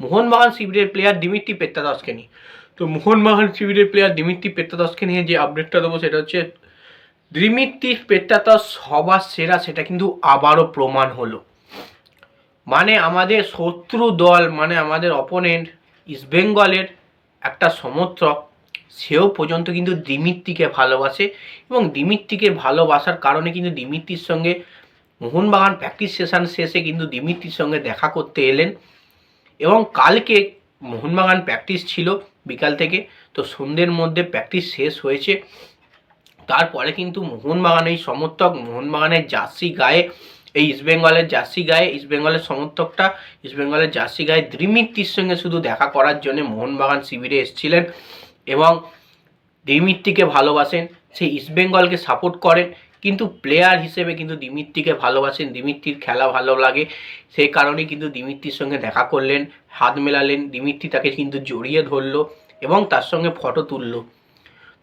মোহনবাগান শিবিরের player Dmitry পেত্তাদাসকে নিয়ে তো মোহনবাগান শিবিরের প্লেয়ার দিমিত্রি পেত্তাদাসকে নিয়ে যে আপডেটটা দেবো সেটা হচ্ছে দিমিত্রি পেত্তাদাস সবার সেরা, সেটা কিন্তু আবারও প্রমাণ হলো। মানে আমাদের শত্রু দল মানে আমাদের অপোনেন্ট ইস্টবেঙ্গলের একটা সমর্থক, সেও পর্যন্ত কিন্তু দিমিত্রিকে ভালোবাসে এবং দিমিত্রিকে ভালোবাসার কারণে কিন্তু দিমিত্রির সঙ্গে মোহনবাগান প্র্যাকটিস সেশন শেষে কিন্তু দিমিত্রির সঙ্গে দেখা করতে এলেন। এবং কালকে মোহনবাগান প্র্যাকটিস ছিল বিকাল থেকে, তো সন্ধ্যের মধ্যে প্র্যাকটিস শেষ হয়েছে। তারপরে কিন্তু মোহনবাগান, এই সমর্থক মোহনবাগানের জার্সি গায়ে, এই ইস্টবেঙ্গলের জার্সি গায়ে ইস্টবেঙ্গলের সমর্থকটা ইস্টবেঙ্গলের জার্সি গায়ে দ্রিমিত্রির সঙ্গে শুধু দেখা করার জন্য মোহনবাগান শিবিরে এসেছিলেন এবং দিমিত্রিকে ভালোবাসেন সেই ইস্টবেঙ্গলকে সাপোর্ট করেন। কিন্তু প্লেয়ার হিসেবে কিন্তু দিমিত্রিকে ভালোবাসেন, দিমিত্রির খেলা ভালো লাগে। সেই কারণে কিন্তু দিমিত্রির সঙ্গে দেখা করলেন, হাত মেলালেন, দিমিত্রি তাকে কিন্তু জড়িয়ে ধরলো এবং তার সঙ্গে ফটো তুললো।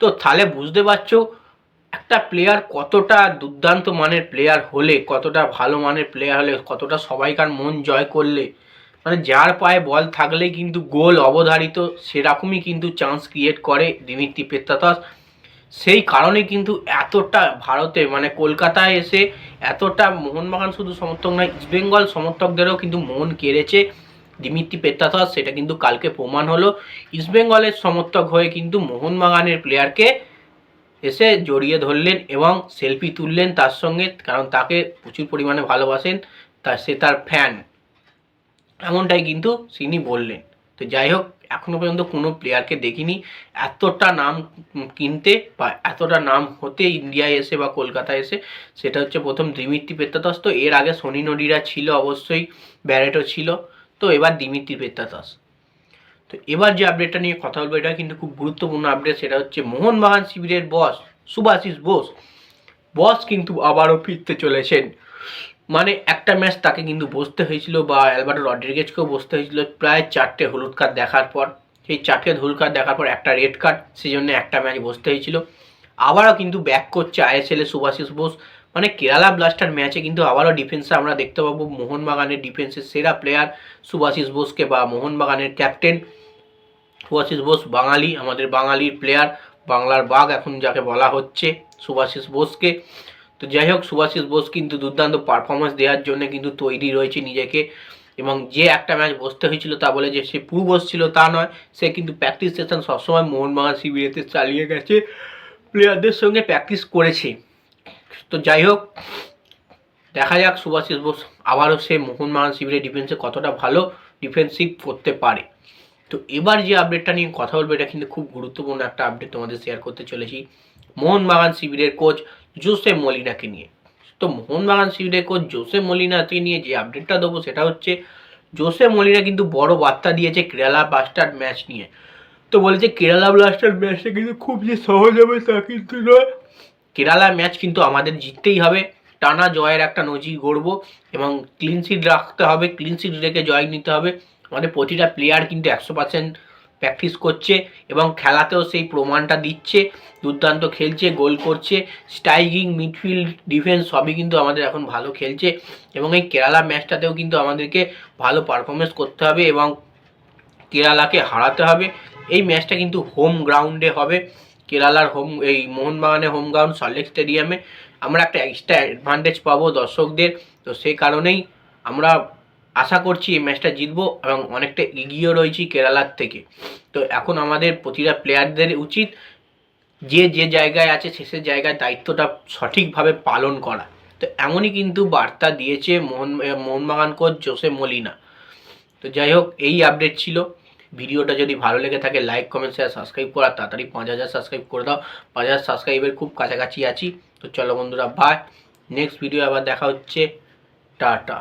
তো তাহলে বুঝতে পারছ, একটা প্লেয়ার কতটা দুর্দান্ত মানের প্লেয়ার হলে, কতটা ভালো মানের প্লেয়ার হলে, কতটা সবাইকার মন জয় করলে মানে যার পায়ে বল থাকলেই কিন্তু গোল অবধারিত, সেরকমই কিন্তু চান্স ক্রিয়েট করে দিমিত্রি পেত্তাতাস। সেই কারণে কিন্তু এতটা ভারতে মানে কলকাতায় এসে এতটা মোহনবাগান শুধু সমর্থক নয় ইস্টবেঙ্গল সমর্থকদেরও কিন্তু মন কেড়েছে। দিমিত্রি পেত্তাতাস সেটা কিন্তু কালকে প্রমাণ হলো। ইস্টবেঙ্গলের সমর্থক হয়ে কিন্তু মোহনবাগানের প্লেয়ারকে এসে জড়িয়ে ধরলেন এবং সেলফি তুললেন তার সঙ্গে, কারণ তাকে প্রচুর পরিমাণে ভালোবাসেন, তা সে তার ফ্যান এমনটাই কিন্তু তিনি বললেন। তো যাই হোক এখনও পর্যন্ত কোনো প্লেয়ারকে দেখিনি। এতটা নাম কিনতে বা এতটা নাম হতে ইন্ডিয়ায় এসে বা কলকাতায় এসে, সেটা হচ্ছে প্রথম দিমিত্রি পেত্তাতাস তো এর আগে সোনি নডিরা ছিল অবশ্যই ব্যারেটও ছিল। তো এবার দিমিত্রি পেত্তাতাস তো এবার যে আপডেটটা নিয়ে কথা বলব, এটা কিন্তু খুব গুরুত্বপূর্ণ আপডেট সেটা হচ্ছে মোহনবাগান শিবিরের বস সুভাশিস বোস। বস কিন্তু আবারও ফিরতে চলেছেন। মানে একটা ম্যাচ তাকে কিন্তু বসতে হয়েছিল বা অ্যালবার্টো রড্রিগেজকেও বসতে হয়েছিল প্রায় চারটে হলুদ কার্ড দেখার পর। সেই চারটে হলুদ কার্ড দেখার পর একটা রেড কার্ড সেই জন্য একটা ম্যাচ বসতে হয়েছিল। আবারও কিন্তু ব্যাক করছে আইএসএল সুভাশিস বোস। মানে কেরালা ব্লাস্টার ম্যাচে কিন্তু আবারও ডিফেন্সে আমরা দেখতে পাবো মোহনবাগানের ডিফেন্সের সেরা প্লেয়ার সুভাশিস বোসকে বা মোহনবাগানের ক্যাপ্টেন সুভাশিস বোস, বাঙালি, আমাদের বাঙালির প্লেয়ার বাংলার বাঘ এখন যাকে বলা হচ্ছে সুভাশিস বোসকে। তো যাই হোক সুভাশিস বোস কিন্তু দুর্দান্ত পারফরমেন্স দেওয়ার জন্য কিন্তু তৈরি রয়েছে নিজেকে। এবং যে একটা ম্যাচ বসতে হয়েছিল তা বলে যে, সে পুরো বসছিল তা নয়, সে কিন্তু প্র্যাকটিস সেশন সবসময় মোহনবাগান শিবিরেতে চালিয়ে গেছে। প্লেয়ারদের সঙ্গে প্র্যাকটিস করেছে। তো যাই হোক, দেখা যাক সুভাশিস বোস আবারও সে মোহনবাগান শিবিরের ডিফেন্সে কতটা ভালো ডিফেন্সিভ করতে পারে। তো এবার যে আপডেটটা নিয়ে কথা বলব, এটা কিন্তু খুব গুরুত্বপূর্ণ একটা আপডেট তোমাদের শেয়ার করতে চলেছি। মোহনবাগান শিবিরের কোচ জোসে মলিনাকে নিয়ে। তো মোহনবাগান শিবিরের কোচ জোসে মলিনাকে নিয়ে যে আপডেটটা দেবো সেটা হচ্ছে, জোসে মলিনা কিন্তু বড় বার্তা দিয়েছে কেরালা ব্লাস্টার ম্যাচ নিয়ে। তো বলেছে কেরালা ব্লাস্টার ম্যাচটা কিন্তু খুব যে সহজ হবে তা কিন্তু নয়। কেরালা ম্যাচ কিন্তু আমাদের জিততেই হবে। টানা জয়ের একটা নজির গড়ব এবং ক্লিন শিট রাখতে হবে। ক্লিন শিট রেখে জয় নিতে হবে। আমাদের প্রতিটা প্লেয়ার কিন্তু একশো পার্সেন্ট প্র্যাকটিস করছে এবং খেলাতেও সেই প্রমাণটা দিচ্ছে, দুর্দান্ত খেলছে, গোল করছে, স্ট্রাইকিং, মিডফিল্ড, ডিফেন্স সবই কিন্তু আমাদের এখন ভালো খেলছে এবং এই কেরালা ম্যাচটাতেও কিন্তু আমাদেরকে ভালো পারফরমেন্স করতে হবে এবং কেরালাকে হারাতে হবে। এই ম্যাচটা কিন্তু হোম গ্রাউন্ডে হবে। কেরালার হোম, এই মোহনবাগানের হোম গ্রাউন্ড সল্টলেক স্টেডিয়ামে আমরা একটা এক্সট্রা অ্যাডভান্টেজ পাবো দর্শকদের। তো সেই কারণেই আমরা আশা করছি এই ম্যাচটা জিতবো এবং অনেকটা এগিয়েও রয়েছি কেরালার থেকে। তো এখন আমাদের প্রতিটা প্লেয়ারদের উচিত যে যে জায়গায় আছে শেষের জায়গায় দায়িত্বটা সঠিকভাবে পালন করা। তো এমনই কিন্তু বার্তা দিয়েছে Mohan, Mohun Bagan coach Jose Molina. তো যাই হোক, এই আপডেট ছিল। ভিডিওটা যদি ভালো লেগে থাকে লাইক কমেন্ট শেয়ার সাবস্ক্রাইব করা তাড়াতাড়ি পাঁচ হাজার সাবস্ক্রাইব করে দাও। পাঁচ হাজার সাবস্ক্রাইবের খুব কাছাকাছি আছি। তো চলো বন্ধুরা বাই নেক্সট ভিডিও আবার দেখা হচ্ছে। টাটা।